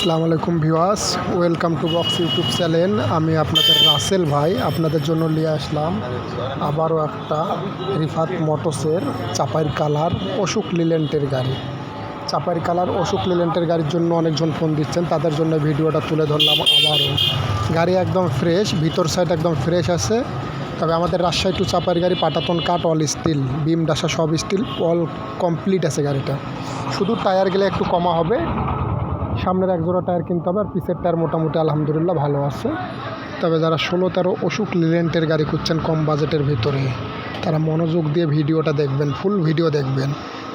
আসসালামু আলাইকুম ভিওয়াস welcome to box YouTube channel. আমি আপনাদের রাসেল ভাই, আপনাদের জন্য নিয়ে আসলাম আবারও একটা রিফাত মোটরসের চাপাইর কালার অশোক লিলেন্টের গাড়ি। চাপাইর কালার অশোক লিলেন্টের গাড়ির জন্য অনেকজন ফোন দিচ্ছেন, তাদের জন্য ভিডিওটা তুলে ধরলাম আবারও। গাড়ি একদম ফ্রেশ, ভিতর সাইড একদম ফ্রেশ আছে। তবে আমাদের রাজশাহী টু চাপাইর গাড়ি পাটাতন কাট অল স্টিল বিম ডাসা সব স্টিল অল কমপ্লিট আছে গাড়িটা। শুধু টায়ার গেলে একটু কমা হবে সামনের এক জোড়া টায়ার কিনতে হবে আর পিসের টায়ার মোটামুটি আলহামদুলিল্লাহ ভালো আছে। তবে যারা ষোলো তেরো অসুখ লিলেন্টের গাড়ি খুঁজছেন কম বাজেটের ভিতরে, তারা মনোযোগ দিয়ে ভিডিওটা দেখবেন, ফুল ভিডিও দেখবেন।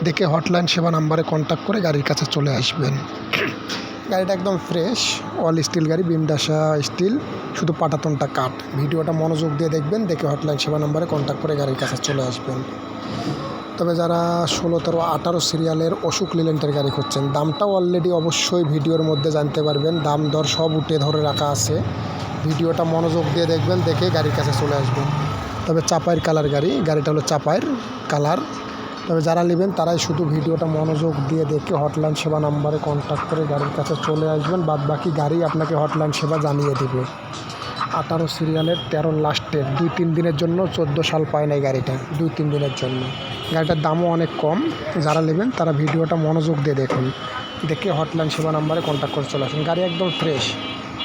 দেখে হটলাইন সেবা নাম্বারে কন্ট্যাক্ট করে গাড়ির কাছে চলে আসবেন। গাড়িটা একদম ফ্রেশ অল স্টিল গাড়ি বিমডাসা স্টিল শুধু পাটাতনটা কাট ভিডিওটা মনোযোগ দিয়ে দেখবেন, দেখে হটলাইন সেবা নাম্বারে কন্ট্যাক্ট করে গাড়ির কাছে চলে আসবেন। তবে যারা ষোলো, তেরো, আঠারো সিরিয়ালের অসুখ লিলেন্টের গাড়ি খুঁজছেন, দামটাও অলরেডি অবশ্যই ভিডিওর মধ্যে জানতে পারবেন। দাম দর সব উঠে ধরে রাখা আছে। ভিডিওটা মনোযোগ দিয়ে দেখবেন, দেখে গাড়ির কাছে চলে আসবেন। তবে চাপাইয়ের কালার গাড়ি, গাড়িটা হলো চাপাইয়ের কালার। তবে যারা নেবেন, তারাই শুধু ভিডিওটা মনোযোগ দিয়ে দেখে হটলাইন সেবা নাম্বারে কন্ট্যাক্ট করে গাড়ির কাছে চলে আসবেন। বাদ বাকি গাড়ি আপনাকে হটলাইন সেবা জানিয়ে দেবে। আঠারো সিরিয়ালের তেরো লাস্টের দুই তিন দিনের জন্য চোদ্দ সাল পায় নাই গাড়িটা, দুই তিন দিনের জন্য। গাড়িটার দামও অনেক কম, যারা নেবেন তারা ভিডিওটা মনোযোগ দিয়ে দেখুন। দেখে হটলাইন সেবা নাম্বারে কন্ট্যাক্ট করে চলে আসুন। গাড়ি একদম fresh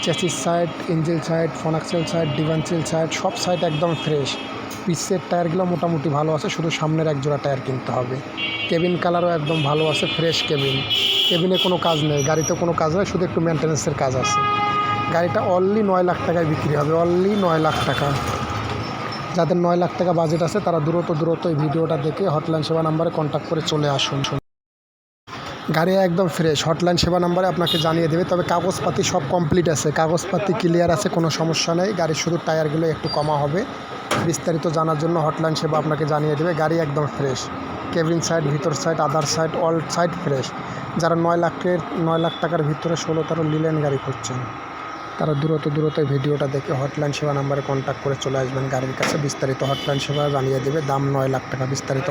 chassis side engine side front axle side ডিভান্সিল side সব সাইড একদম ফ্রেশ পিসের টায়ারগুলো মোটামুটি ভালো আছে, শুধু সামনের এক জোড়া টায়ার কিনতে হবে। কেবিন কালারও একদম ভালো আছে ফ্রেশ কেবিন কেবিনে কোনো কাজ নেই, গাড়িতে কোনো কাজ নেই, শুধু একটু মেনটেন্যান্সের কাজ আছে। গাড়িটা অনলি নয় লাখ টাকায় বিক্রি হবে অনলি নয় লাখ টাকা। যাদের নয় লাখ টাকা বাজেট আছে, তারা দ্রুত দ্রুত এই ভিডিওটা দেখে হটলাইন সেবা নাম্বারে কন্ট্যাক্ট করে চলে আসুন। গাড়ি একদম ফ্রেশ হটলাইন সেবা নাম্বারে আপনাকে জানিয়ে দেবে, তবে কাগজপাতি সব কমপ্লিট আছে। কাগজপাতি ক্লিয়ার আছে, কোনো সমস্যা নেই। গাড়ির শুধু টায়ারগুলো একটু কমা হবে। বিস্তারিত জানার জন্য হটলাইন সেবা আপনাকে জানিয়ে দেবে, গাড়ি একদম ফ্রেশ কেবিন সাইড ভিতর side other side all side fresh যারা নয় লাখের, নয় লাখ টাকার ভিতরে ষোলো তেরো লিলেন গাড়ি খুঁজছেন। তারা দূরত দূরত ভিডিওটা দেখে হটলাইন সেবা নাম্বারে কন্ট্যাক্ট করে চলে আসবেন গাড়ির কাছে। বিস্তারিত হটলাইন সেবা জানিয়ে দেবে। দাম নয় লাখ টাকা বিস্তারিত।